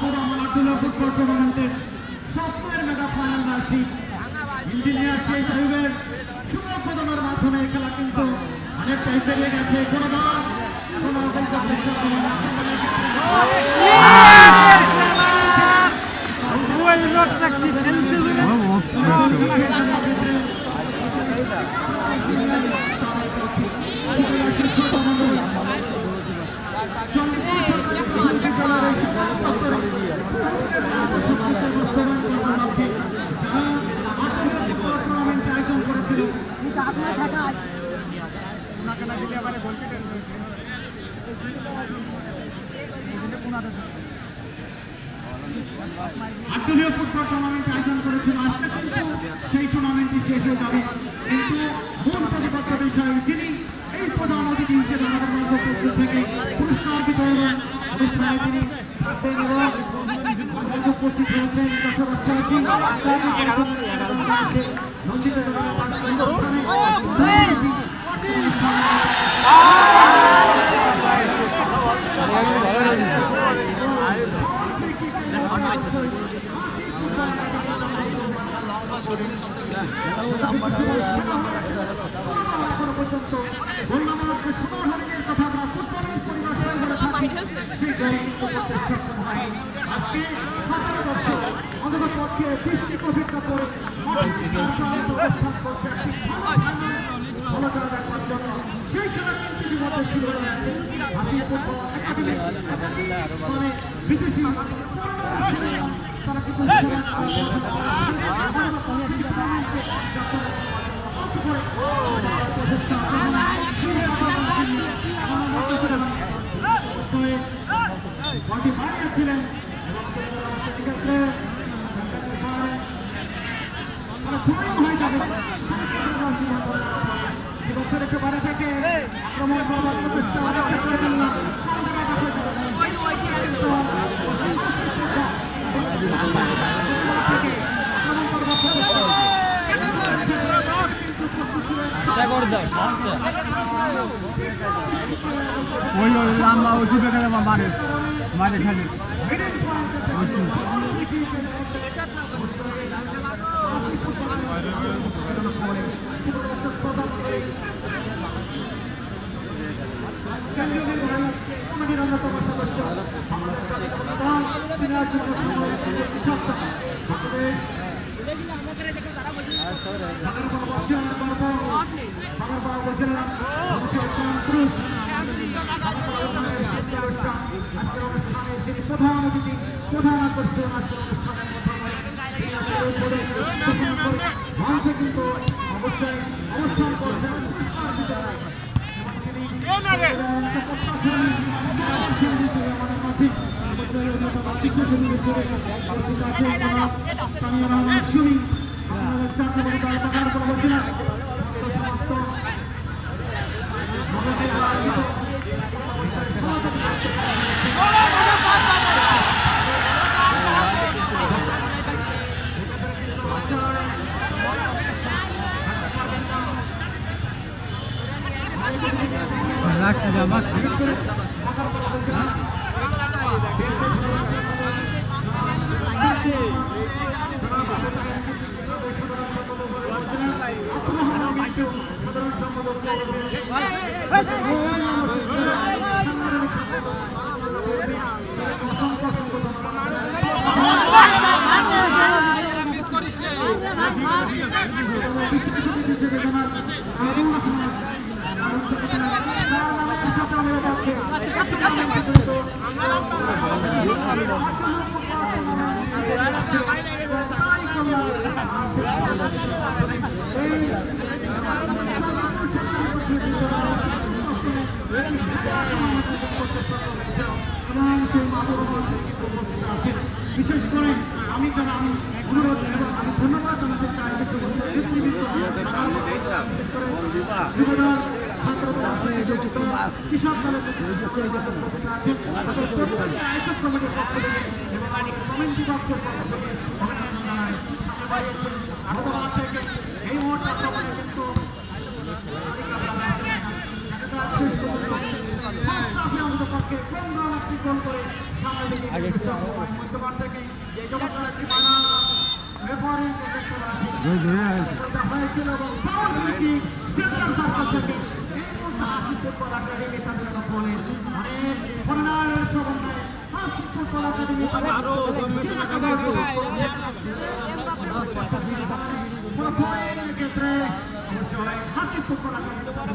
বাবুর আব্দুল্লাহ ফুটবল টুর্নামেন্টের স্বপ্নের মেগা ফাইনাল ম্যাচটি ইঞ্জিনিয়ার কে সাহেবের শুভ প্রদানের মাধ্যমে খেলা কিন্তু অনেকটাই পেরিয়ে গেছে। কোনো দল এখনও গোল করতে আটদলীয় ফুটবল টুর্নামেন্ট আয়োজন করেছিল আজকে কিন্তু সেই টুর্নামেন্টটি শেষ হয়ে যাবে। কিন্তু মূল প্রতিপক্ষ বিষয় যিনি এই প্রধান অতিথি হিসেবে আমাদের মাঝে উপস্থিত থেকে পুরস্কার বিতরণ অনুষ্ঠানে তিনি থাকবেন এবং উপস্থিত যশোর নন্দিত আজকের অনুষ্ঠানে প্রধান অতিথি আজকের অনুষ্ঠানে পর্যন্ত ধন্যবাদ সবার হরিণের কথা আমরা ফুটবলের বলে থাকি সেই গোল কিন্তু করতে সক্ষম অবস্থান করছে একটি দেখবার জন্য সেই খেলা কিন্তু ইতিমধ্যে শুরু হয়ে গেছে একাডেমি মানে বিদেশি তারা কিন্তু প্রচেষ্টা অবশ্যই বলটি বাড়িয়েছিলেন এবং যাবে সেক্ষেত্রে তার সিদ্ধান্ত বক্সের একটু বাইরে থেকে আক্রমণ করবার প্রচেষ্টা করবেন না কাউন্টার অ্যাটাক হয়ে যাবে কিন্তু হাসি ফুটবল প্রতিবাদ থেকে আক্রমণ করবার প্রচেষ্টা এটা করেছে কিন্তু প্রস্তুত ছিলেন ওই ওই লাম্বা ওই দুটো গেলে মারে মারে খালি কমিটির অন্যতম সদস্য আমাদের জাতীয় দল সিনিয়র যুগ্ম সপ্তাহ বাংলাদেশ বাগারপাড়া উপজেলার গর্ব বাগারপাড়া পুরুষ আজকের অনুষ্ঠানে যিনি প্রধান অতিথি প্রধান আকর্ষণ আজকের অনুষ্ঠানের মাধ্যমে মঞ্চে কিন্তু অবশ্যই অবস্থান করছেন পুরস্কার বিতরণে অবশ্যই অন্যতম বিশেষজ্ঞ হিসেবে উপস্থিত আছেন তানিয়া রহমান সুমি আমাদের জাতীয় দল বাগারপাড়া উপজেলা সত্য সমাপ্ত অবশ্যই বিশেষ অতিথি হিসেবে জানাব আবুর রহমান সাথে আমাদের পক্ষে টুর্নামেন্টে জড়িত তাই কল্যাণের আর্থিক সহায়তার মাধ্যমে এই এবং সেই মাতৃভাষা কিন্তু উপস্থিত আছেন। বিশেষ করে আমি আমি অনুরোধ এবং আমি ধন্যবাদ জানাতে চাই যে সমস্ত নেতৃবৃন্দ বিশেষ করে আয়োজক কমিটির পক্ষ থেকে এবং এই মুহূর্তে আক্রমণে কিন্তু শালিকা ব্রাদার্স একেবারে শেষ পর্যন্ত ফার্স্ট মুস্তাফি আমাদের কোন দল গোল করে সামনে দিকে। হয়। থেকে চমৎকার একটি বানা রেফারি দেখতে আসে। ধরে ধরে আছে। বলটা হয়েছিল এবং ফাউল ফ্রি সেন্টার সার্কেল থেকে। এই মুহূর্তে আসি ফুটবল একাডেমি তাদের জন্য অনেক ফরেনারের সমন্বয়ে আসি ফুটবল একাডেমি তাদের সেরা খেলোয়াড় করছে। প্রথমে এক্ষেত্রে অবশ্যই হাসি ফুটবল একাডেমি তাদের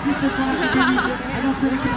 私は。